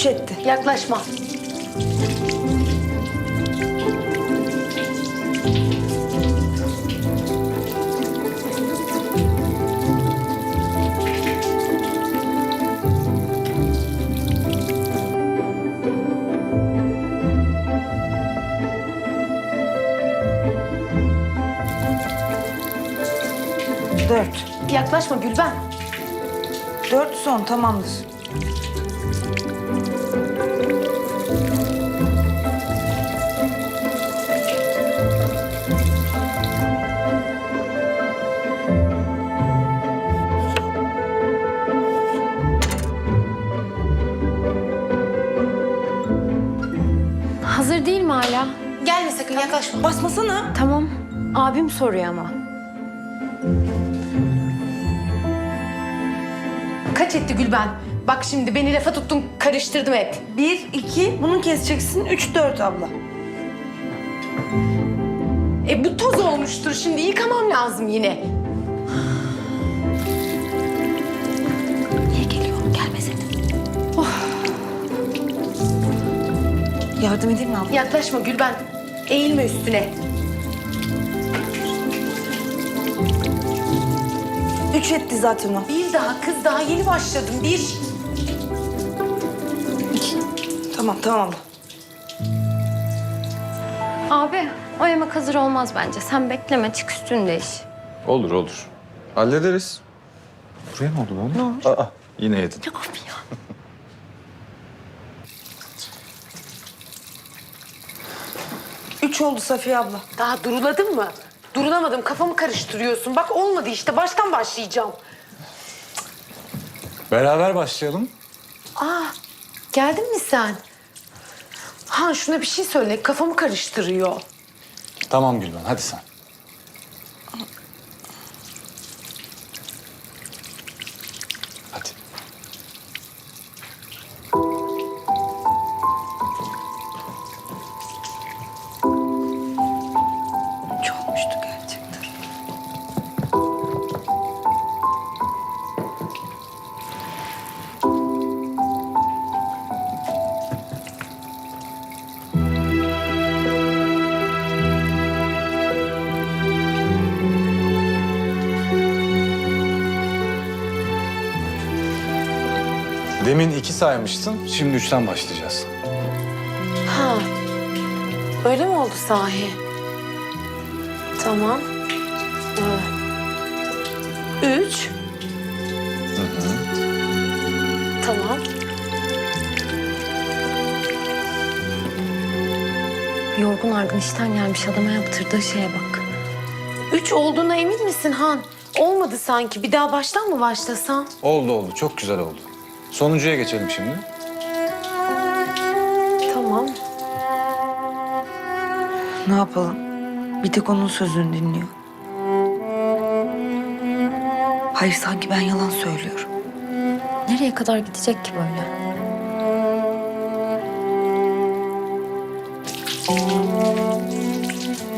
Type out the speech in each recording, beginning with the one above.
Üç etti. Yaklaşma. Dört. Yaklaşma Gülben. Dört son tamamdır. Hazır değil mi hala? Gelme sakın yaklaşma. Basmasana. Tamam. Abim soruyor ama. Kaç etti Gülben? Bak şimdi beni lafa tuttun karıştırdım hep. Bir, iki. Bunu keseceksin. Üç, dört abla. E bu toz olmuştur şimdi yıkamam lazım yine. Niye geliyor? Gelmeseydin. Yardım edeyim mi abla? Yaklaşma Gülben. Eğilme üstüne. Üç etti zaten o. Bir daha kız daha yeni başladım. Bir. Tamam tamam abla. Abi o yemek hazır olmaz bence. Sen bekleme çık üstünde iş. Olur olur. Hallederiz. Buraya ne oldu lan? Ne olmuş? Aa, yine yedin. Ya abi ya. Üç oldu Safiye abla. Daha duruladın mı? Durulamadım. Kafamı karıştırıyorsun. Bak olmadı işte. Baştan başlayacağım. Beraber başlayalım. Aa, geldin mi sen? Ha şuna bir şey söyle. Kafamı karıştırıyor. Tamam Gülben hadi sen. Demin iki saymıştın. Şimdi üçten başlayacağız. Ha. Öyle mi oldu sahi? Tamam. Ee, üç. Tamam. Yorgun argın işten gelmiş adama yaptırdığı şeye bak. Üç olduğuna emin misin Han? Olmadı sanki. Bir daha baştan mı başlasam? Oldu oldu. Çok güzel oldu. Sonuncuya geçelim şimdi. Tamam. Ne yapalım? Bir tek onun sözünü dinliyor. Hayır sanki ben yalan söylüyorum. Nereye kadar gidecek ki böyle?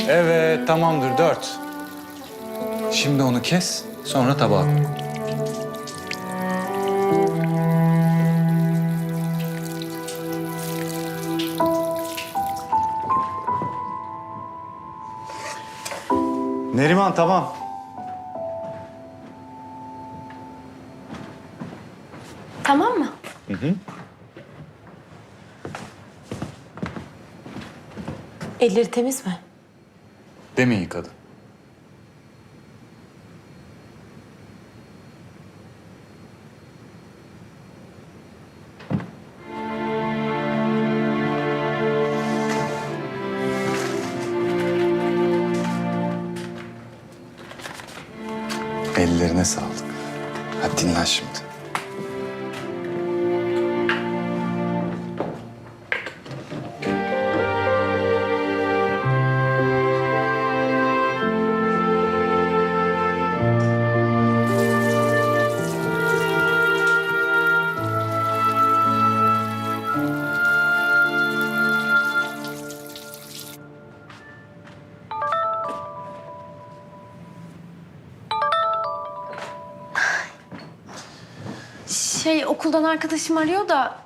Evet tamamdır dört. Şimdi onu kes sonra tabağa koy. Neriman tamam. Tamam mı? Elleri temiz mi? Demin yıkadı. Ellerine sağlık. Hadi dinlen şimdi. Şey okuldan arkadaşım arıyor da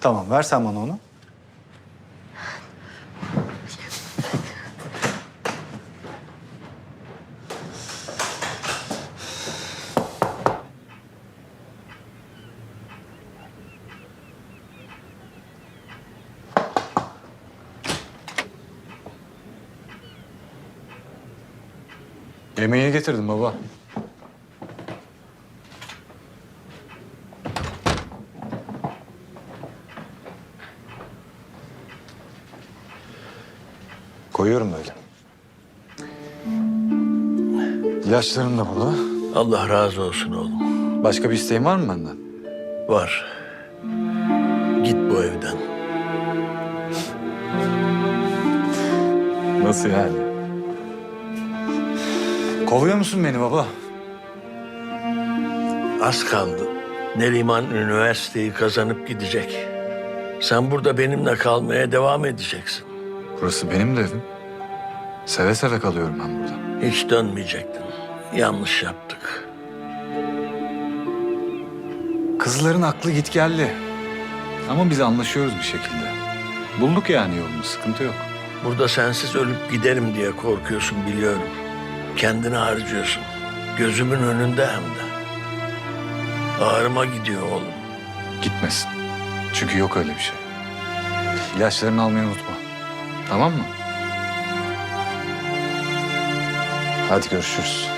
Tamam ver sen bana onu. Yemeği getirdim baba. Koyuyorum böyle. İlaçlarım da burada. Allah razı olsun oğlum. Başka bir isteğin var mı benden? Var. Git bu evden. Nasıl yani? Kovuyor musun beni baba? Az kaldı. Neriman üniversiteyi kazanıp gidecek. Sen burada benimle kalmaya devam edeceksin. Burası benim de evim. Seve seve kalıyorum ben burada. Hiç dönmeyecektin. Yanlış yaptık. Kızların aklı git geldi. Ama biz anlaşıyoruz bir şekilde. Bulduk yani yolunu, sıkıntı yok. Burada sensiz ölüp giderim diye korkuyorsun biliyorum. Kendini harcıyorsun. Gözümün önünde hem de. Ağrıma gidiyor oğlum. Gitmesin. Çünkü yok öyle bir şey. İlaçlarını almayı unutma. Tamam mı? Hadi görüşürüz.